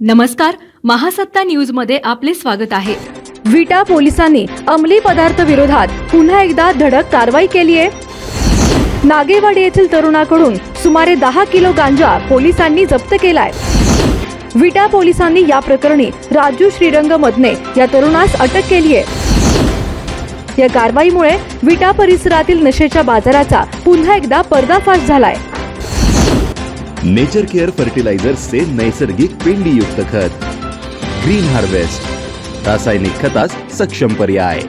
नमस्कार महासत्ता न्यूजमध्ये आपले स्वागत आहे. विटा पोलिसांनी अंमली पदार्थ विरोधात पुन्हा एकदा धडक कारवाई केली आहे. नागेवाडी येथील तरुणाकडून सुमारे दहा किलो गांजा पोलिसांनी जप्त केलाय. विटा पोलिसांनी या प्रकरणी राजू श्रीरंग मदने या तरुणास अटक केली आहे. या कारवाईमुळे विटा परिसरातील नशेच्या बाजाराचा पुन्हा एकदा पर्दाफाश झालाय. नेचर केअर फर्टिलायझर्सचे नैसर्गिक पेंडीयुक्त खत। ग्रीन हार्वेस्ट रासायनिक खतास सक्षम पर्याय।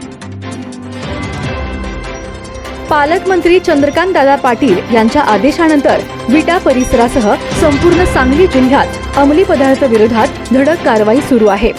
पालकमंत्री चंद्रकांत दादा पाटील यांच्या आदेशानंतर विटा परिसरासह संपूर्ण सांगली जिल्ह्यात अंमली पदार्थ विरोधात धडक कारवाई सुरू आहे.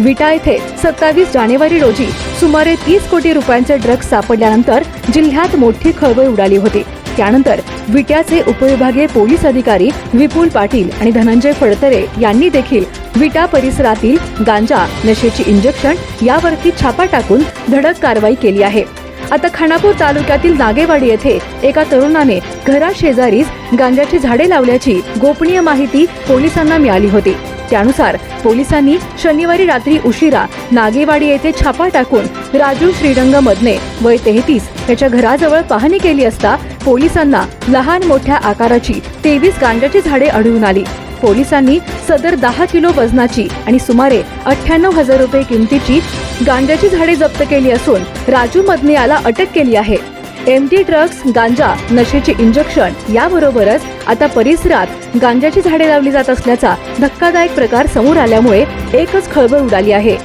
विटा येथे सत्तावीस जानेवारी रोजी सुमारे तीस कोटी रुपयांचे ड्रग्ज सापडल्यानंतर जिल्ह्यात मोठी खळबळ उडाली होती. त्यानंतर विट्याचे उपविभागीय पोलीस अधिकारी विपुल पाटील आणि धनंजय फडतरे यांनी देखील विटा परिसरातील गांजा नशेची इंजेक्शन यावरती छापा टाकून धडक कारवाई केली आहे. आता खानापूर तालुक्यातील नागेवाडी येथे एका तरुणाने घराशेजारीच गांजाची झाडे लावल्याची गोपनीय माहिती पोलिसांना मिळाली होती. त्यानुसार पोलिसांनी शनिवारी रात्री उशिरा नागेवाडी येथे छापा टाकून राजू श्रीरंग मदने वय तेहतीस याच्या घराजवळ पाहणी केली असता पोलिसांना लहान मोठ्या आकाराची तेवीस गांजाची झाडे आढळून आली. पोलिसांनी सदर दहा किलो वजनाची आणि सुमारे अठ्ठ्याण्णव हजार रुपये किमतीची गांजाची झाडे जप्त केली असून राजू मदने याला अटक केली आहे. एमटी ड्रग्ज गांजा नशेचे इंजेक्शन याबरोबरच आता परिसरात गांजाची झाडे लावली जात असल्याचा धक्कादायक प्रकार समोर आल्यामुळे एकच खळबळ उडाली आहे.